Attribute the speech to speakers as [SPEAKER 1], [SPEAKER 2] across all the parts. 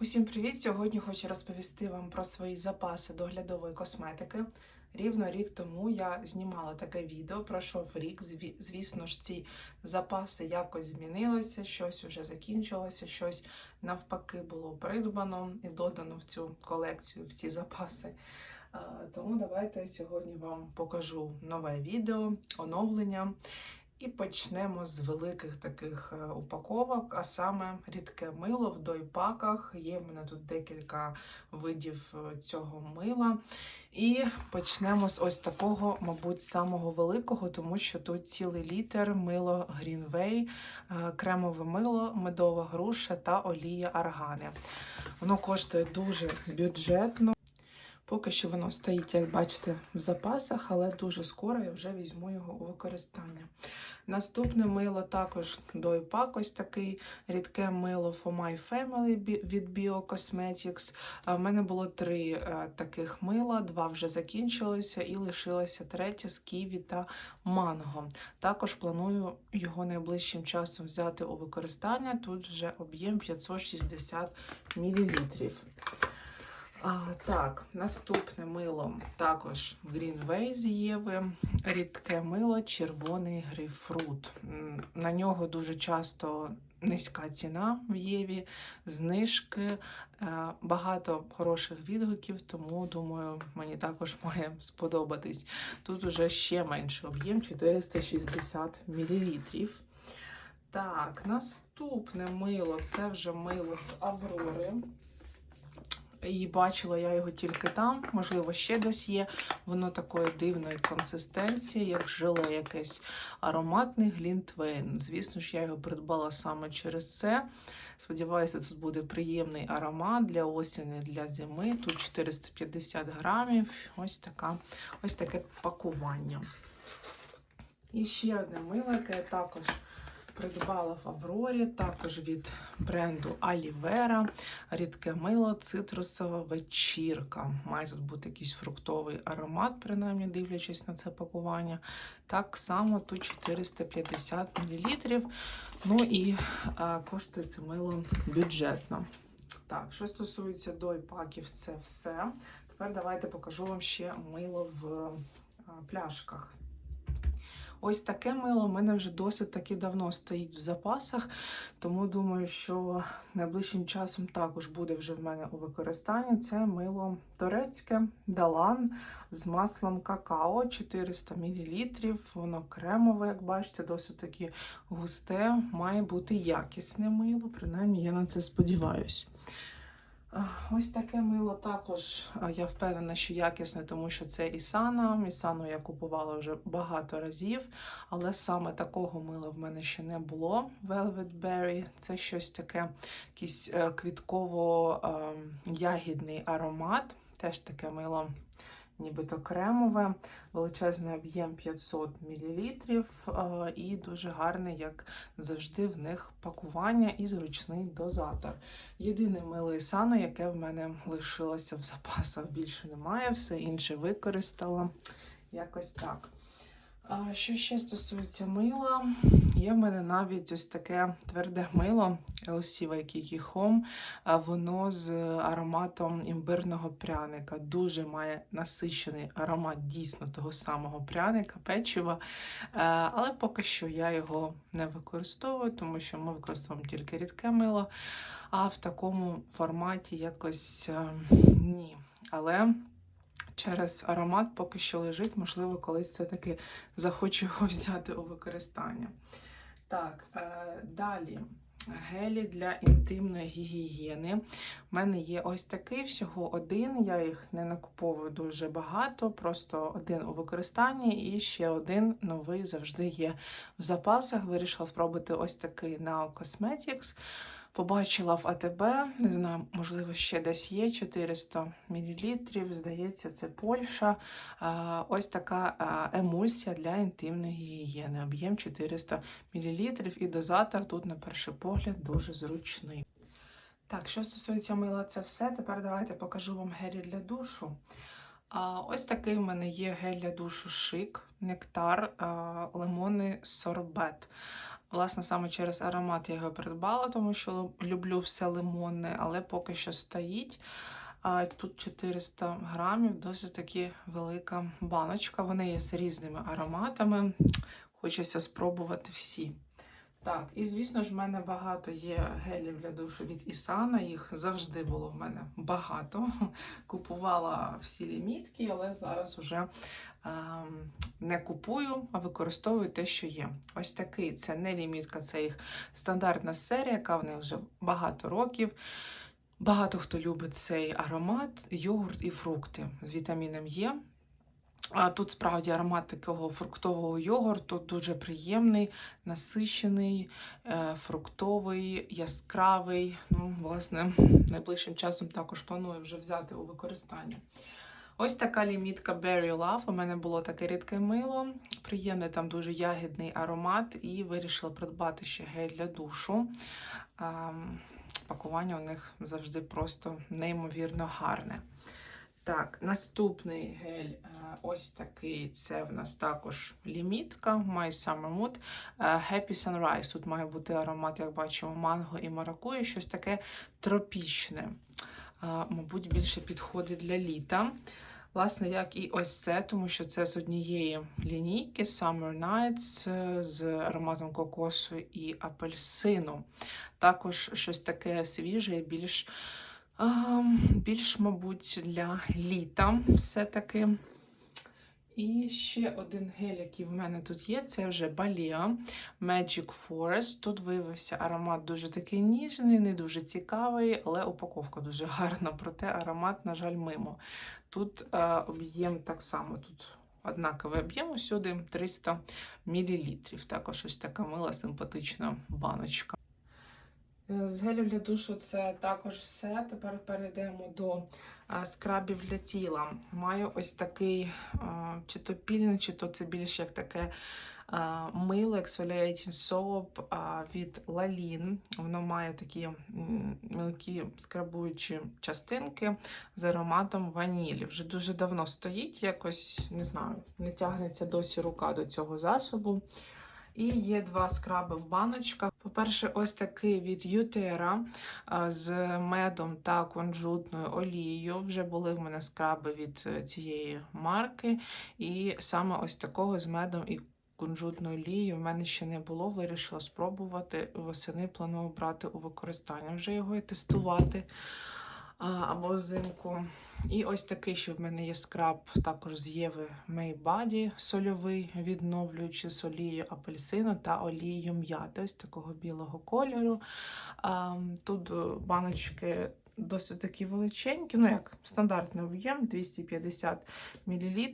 [SPEAKER 1] Усім привіт! Сьогодні хочу розповісти вам про свої запаси доглядової косметики. Рівно рік тому я знімала таке відео, пройшов рік. Звісно ж, ці запаси якось змінилися, щось уже закінчилося, щось навпаки було придбано і додано в цю колекцію, в ці запаси. Тому давайте сьогодні вам покажу нове відео, оновлення. І почнемо з великих таких е, упаковок, а саме рідке мило в дойпаках. Є в мене тут декілька видів е, цього мила. І почнемо з ось такого, мабуть, самого великого, тому що тут цілий літр мило Greenway, е, кремове мило, медова груша та олія аргани. Воно коштує дуже бюджетно. Поки що воно стоїть, як бачите, в запасах, але дуже скоро я вже візьму його у використання. Наступне мило також дойпак, ось такий рідке мило For My Family від Bio Cosmetics. В мене було три е, таких мила, два вже закінчилися і лишилося третє з ківі та манго. Також планую його найближчим часом взяти у використання. Тут вже об'єм 560 мл. А, так, наступне мило також Greenway з Єви. Рідке мило, червоний грейпфрут. На нього дуже часто низька ціна в Єві, знижки, е, багато хороших відгуків, тому думаю, мені також має сподобатись. Тут уже ще менший об'єм 460 мл. Так, наступне мило це вже мило з Аврори. І бачила я його тільки там, можливо, ще десь є. Воно такої дивної консистенції, як желе якесь ароматний глінтвейн. Звісно ж, я його придбала саме через це. Сподіваюся, тут буде приємний аромат для осені, для зими. Тут 450 грамів. Ось, така, ось таке пакування. І ще одне мило, яке також придбала в Аврорі, також від бренду Алівера. Рідке мило, цитрусова вечірка. Має тут бути якийсь фруктовий аромат, принаймні дивлячись на це пакування. Так само тут 450 мл. Ну і а, коштує це мило бюджетно. Так, що стосується дойпаків, це все. Тепер давайте покажу вам ще мило в а, пляшках. Ось таке мило в мене вже досить таки давно стоїть в запасах, тому думаю, що найближчим часом також буде вже в мене у використанні. Це мило турецьке Далан з маслом какао 400 мл. Воно кремове, як бачите, досить таки густе. Має бути якісне мило, принаймні я на це сподіваюся. Ось таке мило також я впевнена, що якісне, тому що це Ісана. Ісану я купувала вже багато разів, але саме такого мила в мене ще не було. Velvet Berry. Це щось таке, якийсь е, квітково-ягідний аромат. Теж таке мило, нібито кремове, величезний об'єм 500 мл і дуже гарне, як завжди, в них пакування і зручний дозатор. Єдине миле сано, яке в мене лишилося в запасах, більше немає, все інше використала. Якось так. А що ще стосується мила, є в мене навіть ось таке тверде мило LC Waikiki. Воно з ароматом імбирного пряника. Дуже має насичений аромат дійсно того самого пряника, печива. Але поки що я його не використовую, тому що ми використовуємо тільки рідке мило, а в такому форматі якось е, ні. Але через аромат поки що лежить, можливо, колись все-таки захочу його взяти у використання. Так, е, далі. Гелі для інтимної гігієни. У мене є ось такий всього один. Я їх не накуповую дуже багато, просто один у використанні і ще один новий завжди є в запасах. Вирішила спробувати ось такий Now Cosmetics. Побачила в АТБ, не знаю, можливо, ще десь є 400 мл. Здається, це Польща. Ось така емульсія для інтимної гігієни. Об'єм 400 мл. І дозатор тут, на перший погляд, дуже зручний. Так, що стосується мила, це все. Тепер давайте покажу вам гелі для душу. Ось такий в мене є гель для душу шик, нектар, а, лимонний сорбет. Власне, саме через аромат я його придбала, тому що люблю все лимонне, але поки що стоїть. Тут 400 грамів, досить таки велика баночка. Вони є з різними ароматами. Хочеться спробувати всі. Так, і звісно ж, в мене багато є гелів для душу від Ісана. Їх завжди було в мене багато. Купувала всі лімітки, але зараз уже не купую, а використовую те, що є. Ось такий це не лімітка, це їх стандартна серія, яка в них вже багато років. Багато хто любить цей аромат, йогурт і фрукти з вітаміном Є. А тут справді аромат такого фруктового йогурту дуже приємний, насичений, е, фруктовий, яскравий. Ну, власне, найближчим часом також планую вже взяти у використання. Ось така лімітка Berry Love. У мене було таке рідке мило, приємний там дуже ягідний аромат, і вирішила придбати ще гель для душу. Ем, Пакування у них завжди просто неймовірно гарне. Так, наступний гель е, ось такий. Це в нас також лімітка My Summer Mood е, Happy Sunrise. Тут має бути аромат, як бачимо, манго і маракуя, щось таке тропічне. Е, Мабуть, більше підходить для літа. Власне, як і ось це, тому що це з однієї лінійки Summer Nights е, з ароматом кокосу і апельсину. Також щось таке свіже, більш більш, мабуть, для літа все-таки. І ще один гель, який в мене тут є, це вже Balea Magic Forest. Тут виявився аромат дуже такий ніжний, не дуже цікавий, але упаковка дуже гарна, проте аромат, на жаль, мимо. Тут е, об'єм так само, тут однаковий об'єм, усюди 300 мл. Також ось така мила, симпатична баночка. Е, З гелів для душу це також все. Тепер перейдемо до скрабів для тіла. Маю ось такий чи то пілінг, чи то це більш як таке мило Exfoliating Soap від Lalin. Воно має такі мілкі скрабуючі частинки з ароматом ванілі. Вже дуже давно стоїть, якось не знаю, не тягнеться досі рука до цього засобу. І є два скраби в баночках. По-перше, ось такий від Ютера з медом та кунжутною олією. Вже були в мене скраби від е, цієї марки. І саме ось такого з медом і кунжутною олією в мене ще не було. Вирішила спробувати. Восени планую брати у використання вже його і тестувати. Або взимку. І ось такий, що в мене є скраб також з Єви Body сольовий, відновлюючи з олією апельсину та олією м'яти, ось такого білого кольору. Тут е, баночки досить такі величенькі, ну як стандартний об'єм 250 мл.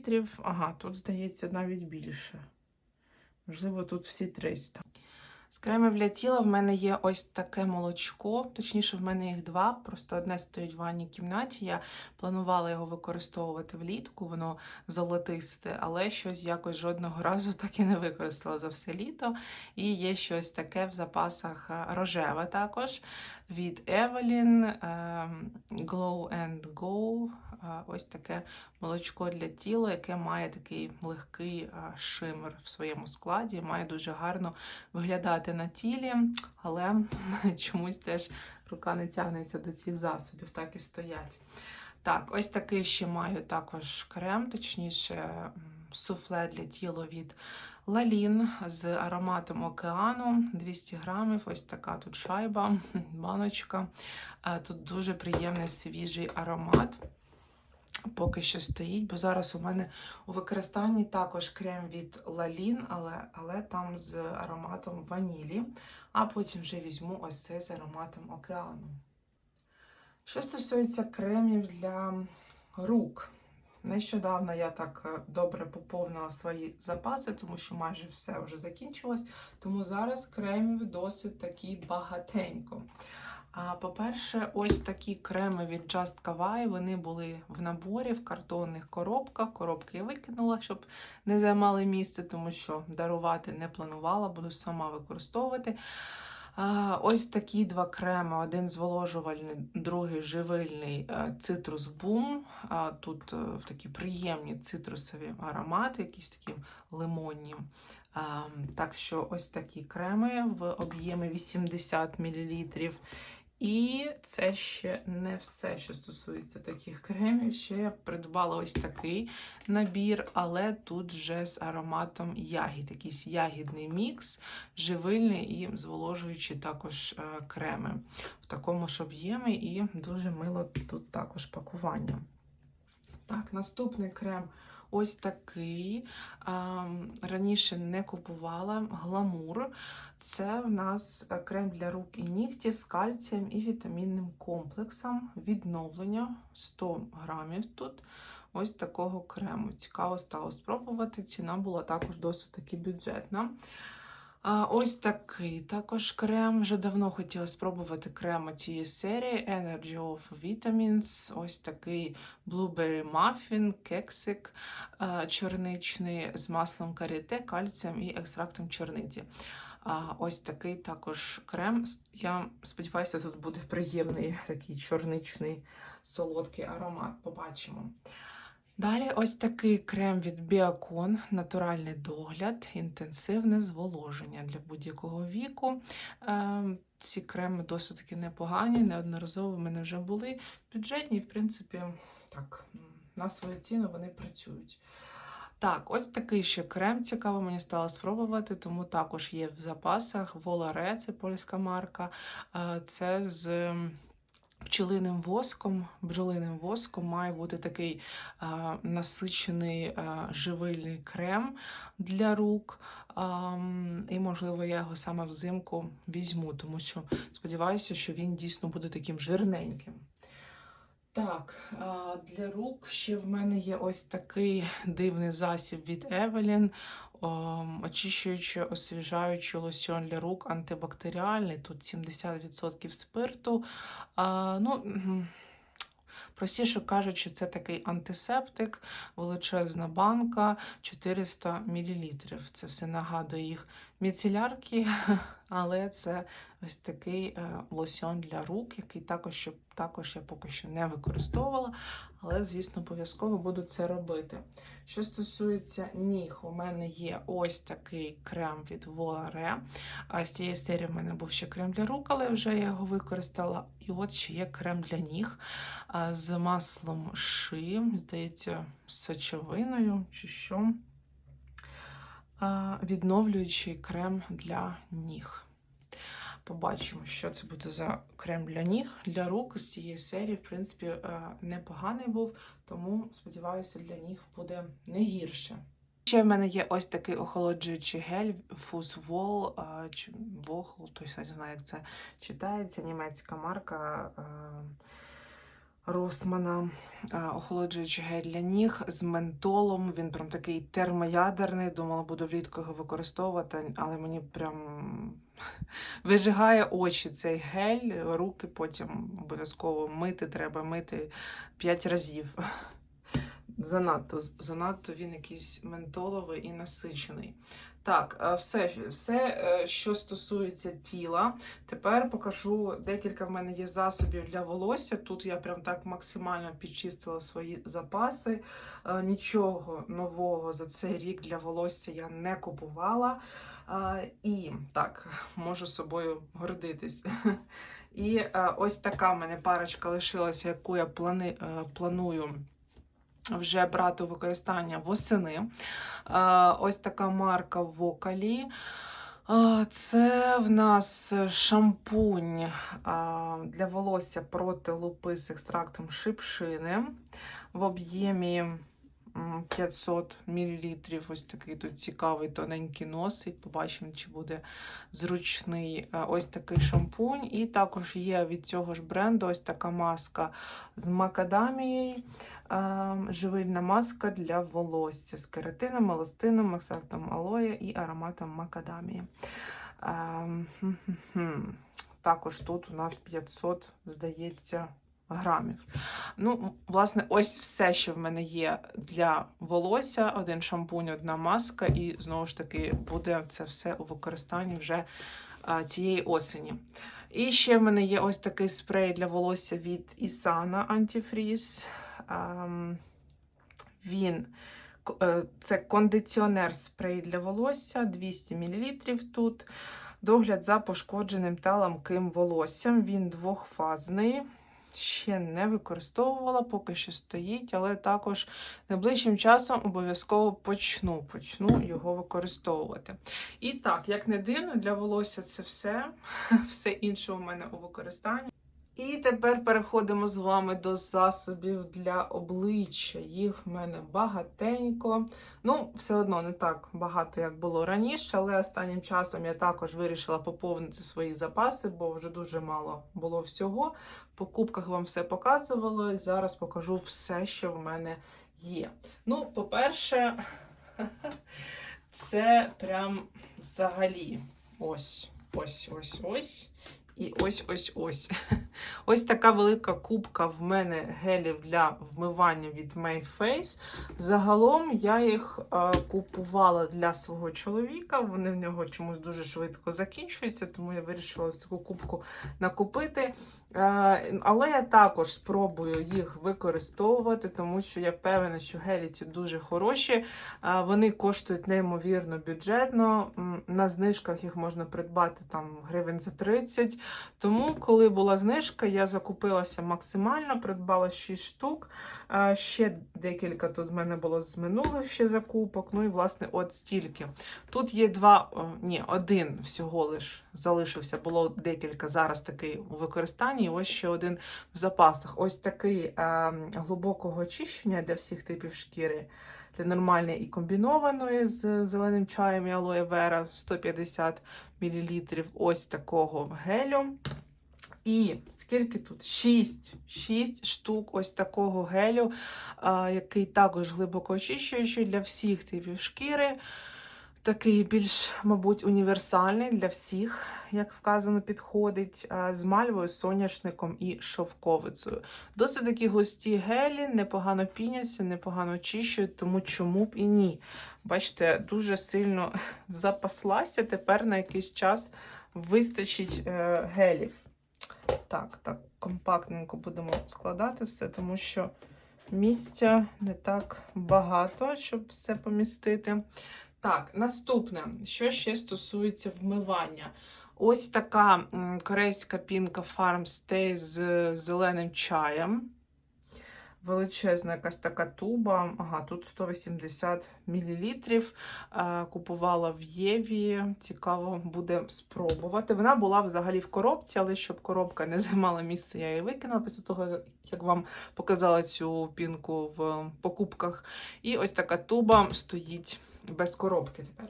[SPEAKER 1] Ага, тут здається навіть більше. Можливо, тут всі 300. З кремів для тіла в мене є ось таке молочко, точніше, в мене їх два, просто одне стоїть в ванній кімнаті. Я планувала його використовувати влітку, воно золотисте, але щось якось жодного разу так і не використала за все літо. І є щось таке в запасах е, рожеве також від Evelyn ем, Glow and Go. Е, Ось таке молочко для тіла, яке має такий легкий е, шимер в своєму складі, має дуже гарно виглядати на тілі, але чомусь теж рука не тягнеться до цих засобів, так і стоять. Так, ось такий ще маю також крем, точніше, суфле для тіла від Лалін з ароматом океану 200 грамів. Ось така тут шайба, баночка. Е, Тут дуже приємний свіжий аромат. Поки що стоїть, бо зараз у мене у використанні також крем від Lalін, але, але там з ароматом ванілі, а потім вже візьму ось цей з ароматом океану. Що стосується кремів для рук, нещодавно я так е, добре поповнила свої запаси, тому що майже все вже закінчилось. Тому зараз кремів досить таки багатенько. А, По-перше, ось такі креми від Just Kawaii, вони були в наборі в картонних коробках. Коробки я викинула, щоб не займали місце, тому що дарувати не планувала, буду сама використовувати. Ось такі два креми: один зволожувальний, другий живильний е, цитрус бум. Тут е, такі приємні цитрусові аромати, якісь такі лимонні. Так що ось такі креми в об'ємі 80 мл. І це ще не все, що стосується таких кремів. Ще я придбала ось такий набір, але тут вже з ароматом ягід. Якийсь ягідний мікс, живильний і зволожуючі також е, креми в такому ж об'ємі, і дуже мило тут також пакування. Так, наступний крем ось такий. Раніше не купувала гламур. Це в нас е, крем для рук і нігтів з кальцієм і вітамінним комплексом. Відновлення 100 грамів тут. Ось такого крему. Цікаво стало спробувати. Ціна була також досить таки бюджетна. А, ось такий також крем. Вже давно хотіла спробувати крем цієї серії Energy of Vitamins. Ось такий Blueberry Muffin, кексик а, чорничний з маслом каріте, кальцієм і екстрактом чорниці. А, ось такий також крем. Я сподіваюся, тут буде приємний такий чорничний солодкий аромат. Побачимо. Далі ось такий крем від Біакон, натуральний догляд, інтенсивне зволоження для будь-якого віку. Ем, Ці креми досить таки непогані, неодноразово в мене вже були бюджетні, в принципі, так, на свою ціну вони працюють. Так, ось такий ще крем цікаво, мені стало спробувати, тому також є в запасах. Воларе, це польська марка. Е, Це з пчелиним воском, бджолиним воском має бути такий а, насичений а, живильний крем для рук. Ам, і, можливо, я його саме взимку візьму, тому що сподіваюся, що він дійсно буде таким жирненьким. Так, а, для рук ще в мене є ось такий дивний засіб від Evelyn. Ом, Очищуючий, освіжаючий лосьон для рук антибактеріальний. Тут 70% спирту. А, ну, простіше кажучи, це такий антисептик, величезна банка, 400 мл. Це все нагадує їх міцелярки, але це ось такий е, лосьон для рук, який також, щоб, також я поки що не використовувала, але, звісно, обов'язково буду це робити. Що стосується ніг, у мене є ось такий крем від Volare. А з цієї серії в мене був ще крем для рук, але вже я його використала. І от ще є крем для ніг з маслом ши, здається, з сечовиною чи що. Відновлюючий крем для ніг. Побачимо, що це буде за крем для ніг, для рук з цієї серії, в принципі, е, непоганий був, тому сподіваюся, для ніг буде не гірше. Ще в мене є ось такий охолоджуючий гель Fuzzwall, е, чи Вохл, тобто не знаю, як це читається, німецька марка. е, Росмана, е, охолоджуючий гель для ніг з ментолом. Він прям такий термоядерний. Думала, буду влітку його використовувати, але мені прям вижигає очі цей гель, руки потім обов'язково мити, треба мити 5 разів. Занадто, занадто він якийсь ментоловий і насичений. Так, е, все, все, е, що стосується тіла. Тепер покажу декілька в мене є засобів для волосся. Тут я прям так максимально підчистила свої запаси. Е, Нічого нового за цей рік для волосся я не купувала. І так, можу собою гордитись. І ось така в мене парочка лишилася, яку я планую вже брати використання восени. Е, Ось така марка Вокалі. Е, Це в нас шампунь е, для волосся проти лупи з екстрактом шипшини в об'ємі 500 мл. Ось такий тут цікавий тоненький носик. Побачимо, чи буде зручний ось такий шампунь. І також є від цього ж бренду ось така маска з макадамією. Живильна маска для волосся з кератином, еластином, екстрактом алоє і ароматом макадамії. Також тут у нас 500, здається, грамів. Ну, власне, ось все, що в мене є для волосся: один шампунь, одна маска, і знову ж таки буде це все у використанні вже цієї осені. І ще в мене є ось такий спрей для волосся від Isana Antifreeze. Він е, Це кондиціонер спрей для волосся 200 мл тут. Догляд за пошкодженим та ламким волоссям. Він двохфазний. Ще не використовувала, поки що стоїть, але також найближчим часом обов'язково почну, почну його використовувати. І так, як не дивно, для волосся це все. Все інше у мене у використанні. І тепер переходимо з вами до засобів для обличчя. Їх в мене багатенько. Ну, все одно не так багато, як було раніше, але останнім часом я також вирішила поповнити свої запаси, бо вже дуже мало було всього. В покупках вам все показувало, і зараз покажу все, що в мене є. Ну, по-перше, це прям взагалі ось, ось, ось, ось. І ось ось ось. Ось така велика кубка в мене гелів для вмивання від Mayface. Загалом я їх е, купувала для свого чоловіка. Вони в нього чомусь дуже швидко закінчуються, тому я вирішила ось таку кубку накупити. Е, але я також спробую їх використовувати, тому що я впевнена, що гелі ці дуже хороші. Е, вони коштують неймовірно бюджетно. На знижках їх можна придбати там гривень за 30. Тому, коли була знижка, я закупилася максимально, придбала 6 штук. Ще декілька тут в мене було з минулих ще закупок. Ну і, власне, от стільки. Тут є два, ні, один всього лиш залишився, було декілька зараз такий у використанні, і ось ще один в запасах. Ось такий е, глибокого очищення для всіх типів шкіри. Для нормальної і комбінованої з зеленим чаєм і алоє вера 150 мл ось такого гелю. І скільки тут? 6, 6 штук ось такого гелю, який також глибоко очищуючий для всіх типів шкіри. Такий більш, мабуть, універсальний для всіх, як вказано, підходить а, з мальвою, соняшником і шовковицею. Досить такі густі гелі, непогано піняться, непогано очищують, тому чому б і ні. Бачите, дуже сильно запаслася. Тепер на якийсь час вистачить е, гелів. Так, так, компактненько будемо складати все, тому що місця не так багато, щоб все помістити. Так, наступне, що ще стосується вмивання. Ось така корейська пінка Farm Stay з зеленим чаєм. Величезна якась така туба. Ага, тут 180 мл. Купувала в Єві. Цікаво буде спробувати. Вона була взагалі в коробці, але щоб коробка не займала місце, я її викинула після того, як вам показала цю пінку в покупках. І ось така туба стоїть без коробки тепер.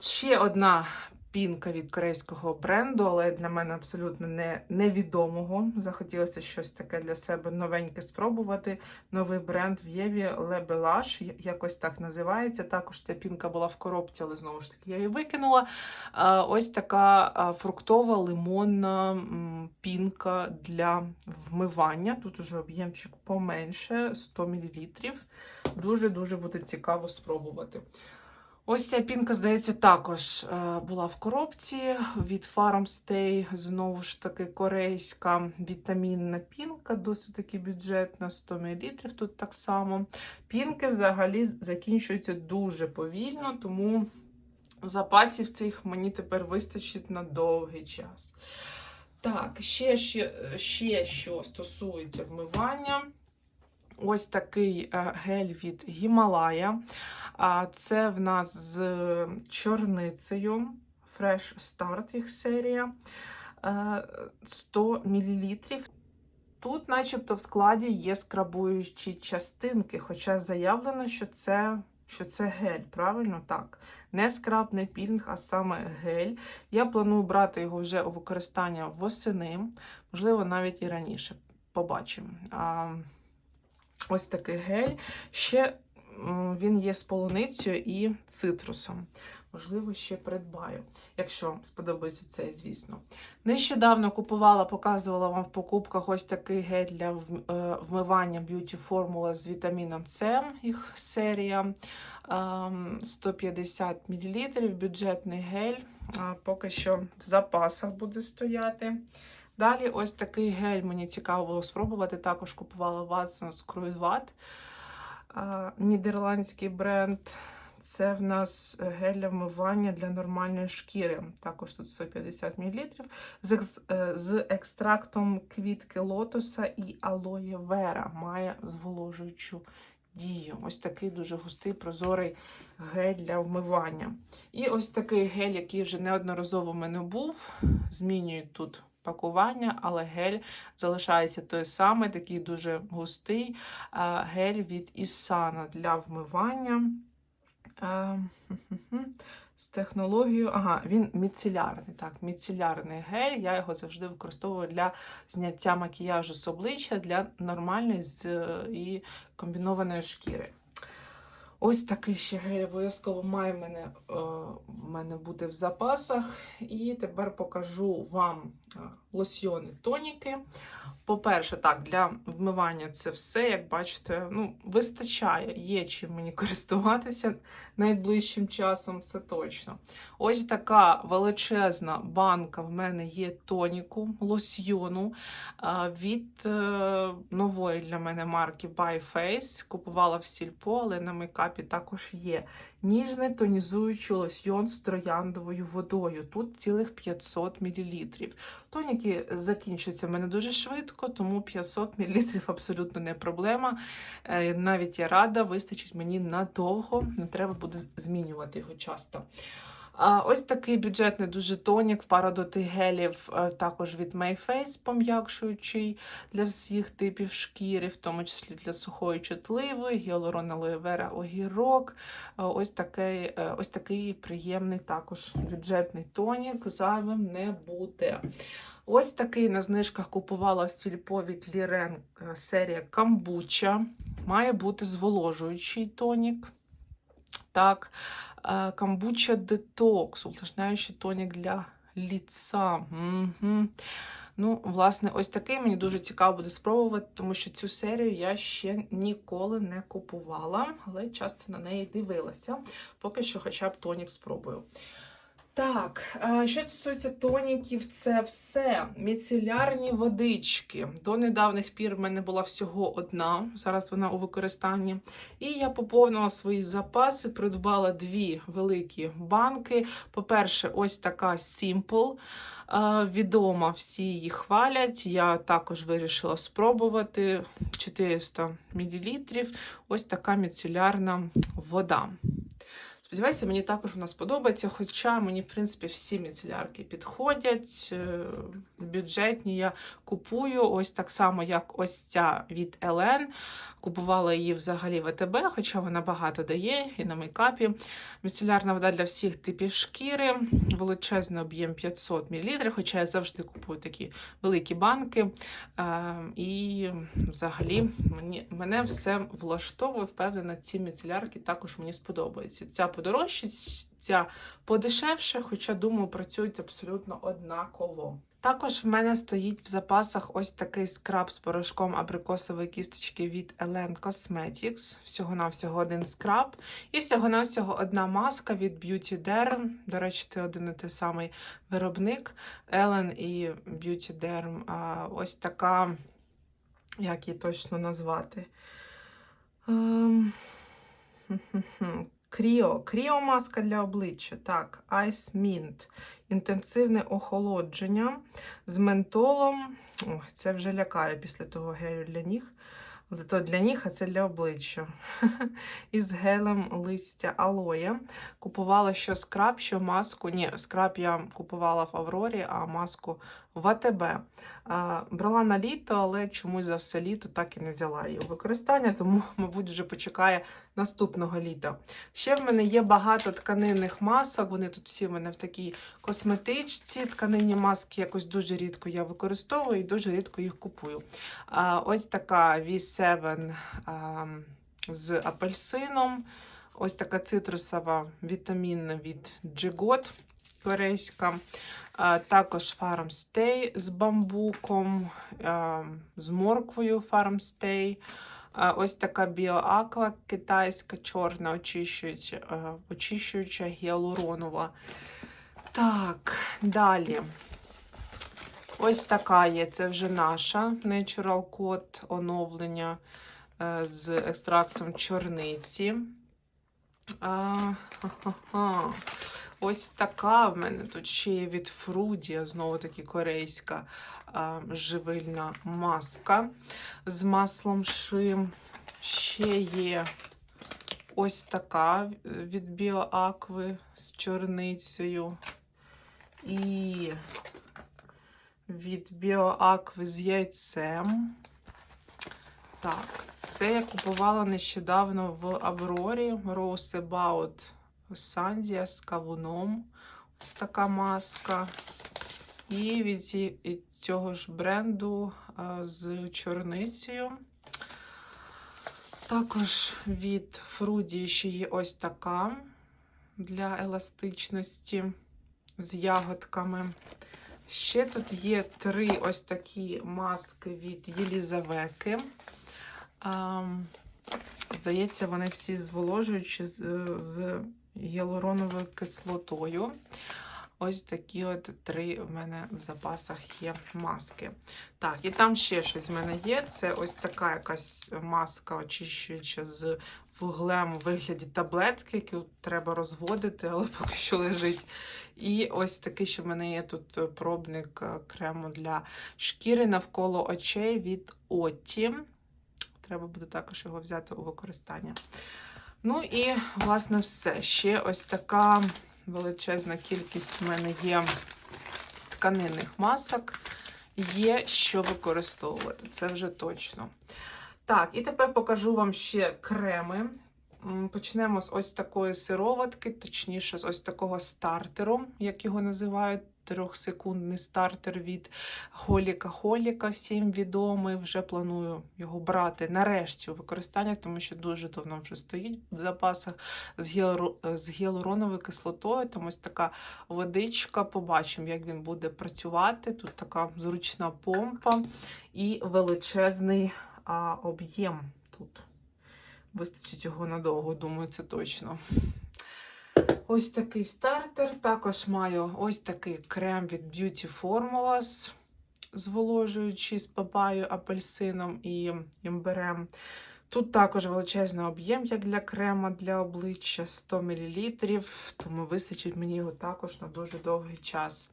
[SPEAKER 1] Ще одна пінка від корейського бренду, але для мене абсолютно не, невідомого. Захотілося щось таке для себе новеньке спробувати. Новий бренд в Єві Belage, якось так називається. Також ця пінка була в коробці, але знову ж таки я її викинула. Ось така фруктова лимонна пінка для вмивання. Тут уже об'ємчик поменше 100 мл. Дуже-дуже буде цікаво спробувати. Ось ця пінка, здається, також е, була в коробці від Farm Stay. Знову ж таки, корейська вітамінна пінка, досить таки бюджетна, 100 мл тут так само. Пінки взагалі закінчуються дуже повільно, тому запасів цих мені тепер вистачить на довгий час. Так, ще, ще, ще що стосується вмивання. Ось такий е, гель від Гімалая. А Це в нас з чорницею. Fresh Start їх серія. Е, 100 мл. Тут, начебто, в складі є скрабуючі частинки, хоча заявлено, що це, що це гель. Правильно так. Не скраб, не пілінг, а саме гель. Я планую брати його вже у використання восени, можливо, навіть і раніше. Побачимо. А, Ось такий гель. Ще він є з полуницею і цитрусом. Можливо, ще придбаю, якщо сподобається цей, звісно. Нещодавно купувала, показувала вам в покупках ось такий гель для е, вмивання Beauty Formula з вітаміном С, їх серія ем, 150 мл, бюджетний гель. Поки що в запасах буде стояти. Далі ось такий гель мені цікаво було спробувати. Також купувала Watson's Cruelvat. Нідерландський бренд. Це в нас гель для вмивання для нормальної шкіри. Також тут 150 мл. З, е, з екстрактом квітки лотоса і алоє вера. Має зволожуючу дію. Ось такий дуже густий прозорий гель для вмивання. І ось такий гель, який вже неодноразово в мене був. Змінюють тут пакування, але гель залишається той самий, такий дуже густий гель від Ісана для вмивання. З технологією, ага, він міцелярний. Так, міцелярний гель. Я його завжди використовую для зняття макіяжу з обличчя для нормальної е, і комбінованої шкіри. Ось такий ще гель обов'язково має в мене, е, в мене бути в запасах. І тепер покажу вам лосьйони, тоніки. По-перше, так, для вмивання це все, як бачите, ну, вистачає, є чим мені користуватися найближчим часом, це точно. Ось така величезна банка в мене є тоніку, лосьйону від е, нової для мене марки By Face. Купувала в Сільпо, але на мейкапі також є. Ніжний тонізуючий лосьйон з трояндовою водою. Тут цілих 500 мл. Тоніки закінчуються в мене дуже швидко, тому 500 мл абсолютно не проблема. Е, Навіть я рада, вистачить мені надовго, не треба буде змінювати його часто. Ось такий бюджетний дуже тонік в пару до е, також від Mayface, пом'якшуючий для всіх типів шкіри, в тому числі для сухої чутливої, гіалурон алоє вера огірок. Е, Ось такий, е, ось такий приємний також бюджетний тонік, зайвим не буде. Ось такий на знижках купувала в сільпо Лірен серія Камбуча. Має бути зволожуючий тонік. Так, камбуча детокс, увлажняючий тонік для ліца. Угу. Ну, власне, ось такий мені дуже цікаво буде спробувати, тому що цю серію я ще ніколи не купувала, але часто на неї дивилася. Поки що, хоча б тонік спробую. Так, що стосується тоніків, це все. Міцелярні водички. До недавніх пір в мене була всього одна, зараз вона у використанні. І я поповнила свої запаси, придбала дві великі банки. По-перше, ось така Simple. Відома, всі її хвалять. Я також вирішила спробувати 400 мл. Ось така міцелярна вода. Сподіваюся, мені також вона сподобається, хоча мені, в принципі, всі міцелярки підходять. е, Бюджетні я купую, ось так само, як ось ця від Елен. Купувала її взагалі в АТБ, хоча вона багато дає і на мейкапі. Міцелярна вода для всіх типів шкіри, величезний об'єм 500 мл, хоча я завжди купую такі великі банки. Е, І взагалі мені, мене все влаштовує, впевнена, ці міцелярки також мені сподобаються. Ця подорожче, ця подешевше, хоча, думаю, працюють абсолютно однаково. Також в мене стоїть в запасах ось такий скраб з порошком абрикосової кісточки від Elen Cosmetics. Всього-навсього один скраб. І всього-навсього одна маска від Beauty Derm. До речі, це один і той самий виробник Ellen і Beauty Derm. Ось така, як її точно назвати? Кріо маска для обличчя. Так, Ice Mint. Інтенсивне охолодження з ментолом. Ой, це вже лякає після того гелю для ніг. То для ніг, а це для обличчя. Із гелем листя алоє. Купувала що скраб, що маску. Ні, скраб я купувала в Аврорі, а маску в АТБ. Брала на літо, але чомусь за все літо так і не взяла її у використання, тому, мабуть, вже почекає наступного літа. Ще в мене є багато тканинних масок. Вони тут всі в мене в такій косметичці. Тканинні маски якось дуже рідко я використовую і дуже рідко їх купую. Ось така V7 з апельсином. Ось така цитрусова вітамінна від Джигот корейська. Також Stay з бамбуком, з морквою. А, Ось така біоаква китайська, чорна очищуюча, очищуюча гіалуронова. Так, далі. Ось така є, це вже наша Natural Code оновлення е, з екстрактом чорниці. А, ха-ха-ха. Ось така в мене тут ще є від Фрудія, знову таки корейська а, живильна маска з маслом шим. Ще є ось така від Біоакви з чорницею. І від Біоакви з яйцем. Так, це я купувала нещодавно в Аврорі Rose About Sandia з кавуном. Ось така маска. І від цього ж бренду з чорницею. Також від Фруді ще є ось така для еластичності з ягодками. Ще тут є три ось такі маски від Єлізавети. Ам, Здається, вони всі зволожуючі з, з гіалуроновою кислотою. Ось такі от три в мене в запасах є маски. Так, і там ще щось в мене є. Це ось така якась маска очищуюча з вуглем у вигляді таблетки, яку треба розводити, але поки що лежить. І ось такий, що в мене є тут е, пробник е, крему для шкіри навколо очей від Оті. Треба буде також його взяти у використання. Ну і, власне, все. Ще ось така величезна кількість в мене є тканинних масок. Є що використовувати, це вже точно. Так, і тепер покажу вам ще креми. Почнемо з ось такої сироватки, точніше, з ось такого стартеру, як його називають. Трьохсекундний стартер від Холіка Холіка, всім відомий. Вже планую його брати нарешті у використання, тому що дуже давно вже стоїть в запасах з, гіалуроновою кислотою. Там ось така водичка. Побачимо, як він буде працювати. Тут така зручна помпа і величезний об'єм тут. Вистачить його надовго, думаю, це точно. Ось такий стартер. Також маю ось такий крем від Beauty Formulas, зволожуючий з папаю, апельсином і імбирем. Тут також величезний об'єм, як для крема для обличчя 100 мл, тому вистачить мені його також на дуже довгий час.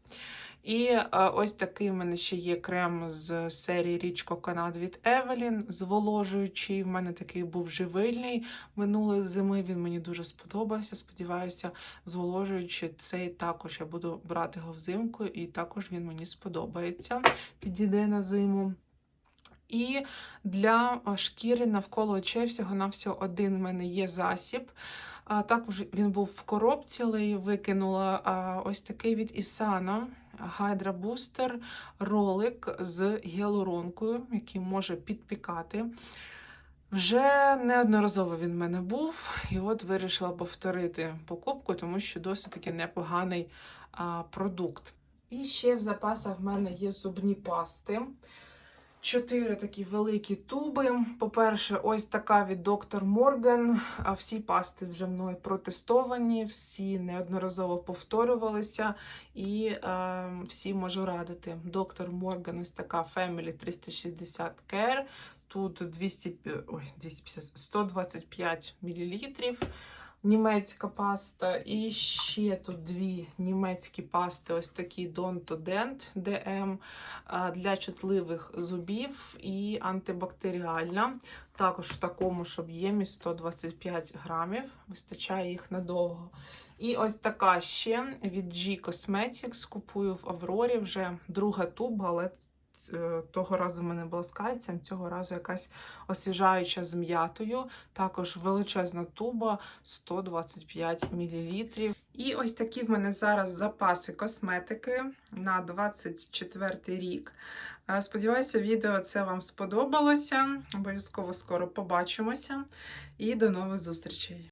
[SPEAKER 1] І е, ось такий в мене ще є крем з серії Річ Коконат від Evelyn, зволожуючий. В мене такий був живильний минулої зими. Він мені дуже сподобався. Сподіваюся, зволожуючи цей також я буду брати його взимку, і також він мені сподобається. Підійде на зиму. І для шкіри навколо очей всього-навсього один в мене є засіб. А, також він був в коробці, але я викинула ось такий від Ісана. Hydra Booster ролик з гіалуронкою, який може підпікати. Вже неодноразово він в мене був, і от вирішила повторити покупку, тому що досить таки непоганий а, продукт. І ще в запасах в мене є зубні пасти. Чотири такі великі туби. По-перше, ось така від Dr. Morgan. А всі пасти вже мною протестовані, всі неодноразово повторювалися, і е, всі можу радити. Dr. Morgan, ось така Family 360 Care. Тут 200, ой, 250, 125 мл. Німецька паста. І ще тут дві німецькі пасти, ось такі Dent DM для чутливих зубів і антибактеріальна. Також в такому ж об'ємі 125 грамів. Вистачає їх надовго. І ось така ще від G Cosmetics. Купую в Аврорі вже друга туба, але того разу в мене була з кальцієм, цього разу якась освіжаюча з м'ятою. Також величезна туба 125 мл. І ось такі в мене зараз запаси косметики на 24 рік. Е, Сподіваюся, відео це вам сподобалося. Обов'язково скоро побачимося. І до нових зустрічей!